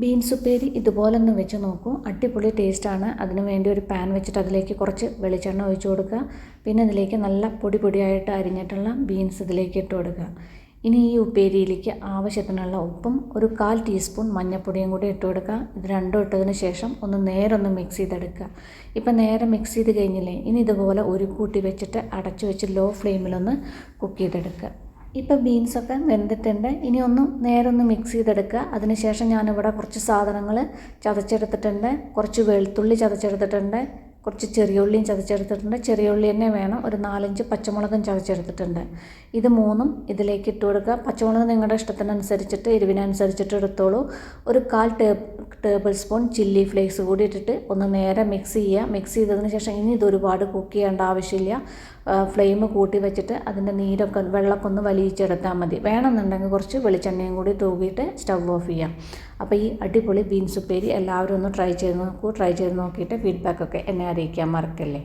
Beans ഉപ്പേരി ഇതുപോലെ ഒന്ന് വെച്ച് നോക്കൂ. അടിപൊളി ടേസ്റ്റാണ്. അതിന് വേണ്ടി ഒരു പാൻ വെച്ചിട്ട് അതിലേക്ക് കുറച്ച് വെളിച്ചെണ്ണ ഒഴിച്ചു കൊടുക്കുക. പിന്നെ അതിലേക്ക് നല്ല പൊടി പൊടിയായിട്ട് അരിഞ്ഞിട്ടുള്ള ബീൻസ് ഇതിലേക്ക് ഇട്ട് കൊടുക്കുക. ഇനി ഈ ഉപ്പേരിയിലേക്ക് ആവശ്യത്തിനുള്ള ഉപ്പും ഒരു കാൽ ടീസ്പൂൺ മഞ്ഞൾപ്പൊടിയും കൂടി ഇട്ട് കൊടുക്കുക. ഇത് രണ്ടും ഇട്ടതിന് ശേഷം ഒന്ന് നേരെ ഒന്ന് മിക്സ് ചെയ്തെടുക്കുക. ഇപ്പം നേരെ മിക്സ് ചെയ്ത് കഴിഞ്ഞില്ലേ ഇനി ഇതുപോലെ ഒരു കൂട്ടി വെച്ചിട്ട് അടച്ചു വെച്ച് ലോ ഫ്ലെയിമിലൊന്ന് കുക്ക് ചെയ്തെടുക്കുക. ഇപ്പോൾ ബീൻസൊക്കെ വെന്തിട്ടുണ്ട്. ഇനി ഒന്ന് നേരെ ഒന്ന് മിക്സ് ചെയ്തെടുക്കുക. അതിനുശേഷം ഞാനിവിടെ കുറച്ച് സാധനങ്ങൾ ചതച്ചെടുത്തിട്ടുണ്ട്. കുറച്ച് വെളുത്തുള്ളി ചതച്ചെടുത്തിട്ടുണ്ട്. കുറച്ച് ചെറിയ ഉള്ളിയും ചതച്ചെടുത്തിട്ടുണ്ട്. ചെറിയ ഉള്ളി തന്നെ വേണം. ഒരു നാലഞ്ച് പച്ചമുളകും ചതച്ചെടുത്തിട്ടുണ്ട്. ഇത് മൂന്നും ഇതിലേക്ക് ഇട്ട് കൊടുക്കുക. പച്ചമുളക് നിങ്ങളുടെ ഇഷ്ടത്തിനനുസരിച്ചിട്ട് എരിവിനനുസരിച്ചിട്ട് എടുത്തോളൂ. ഒരു കാൽ ടേബിൾ സ്പൂൺ ചില്ലി ഫ്ലേക്സ് കൂടി ഇട്ടിട്ട് ഒന്ന് നേരെ മിക്സ് ചെയ്യുക. മിക്സ് ചെയ്തതിന് ശേഷം ഇനി ഇത് ഒരുപാട് കുക്ക് ചെയ്യേണ്ട ആവശ്യമില്ല. ഫ്ലെയിം കൂട്ടി വെച്ചിട്ട് അതിന്റെ നീരൊക്കെ വെള്ളമൊക്കെ ഒന്ന് വലിയിച്ചെടുത്താൽ മതി. വേണമെന്നുണ്ടെങ്കിൽ കുറച്ച് വെളിച്ചെണ്ണയും കൂടി തൂകിയിട്ട് സ്റ്റവ് ഓഫ് ചെയ്യാം. അപ്പോൾ ഈ അടിപൊളി ബീൻസ് ഉപ്പേരി എല്ലാവരും ഒന്ന് ട്രൈ ചെയ്ത് നോക്കൂ. ട്രൈ ചെയ്ത് നോക്കിയിട്ട് ഫീഡ്ബാക്കൊക്കെ എന്നെ അറിയിക്കാൻ മറക്കല്ലേ.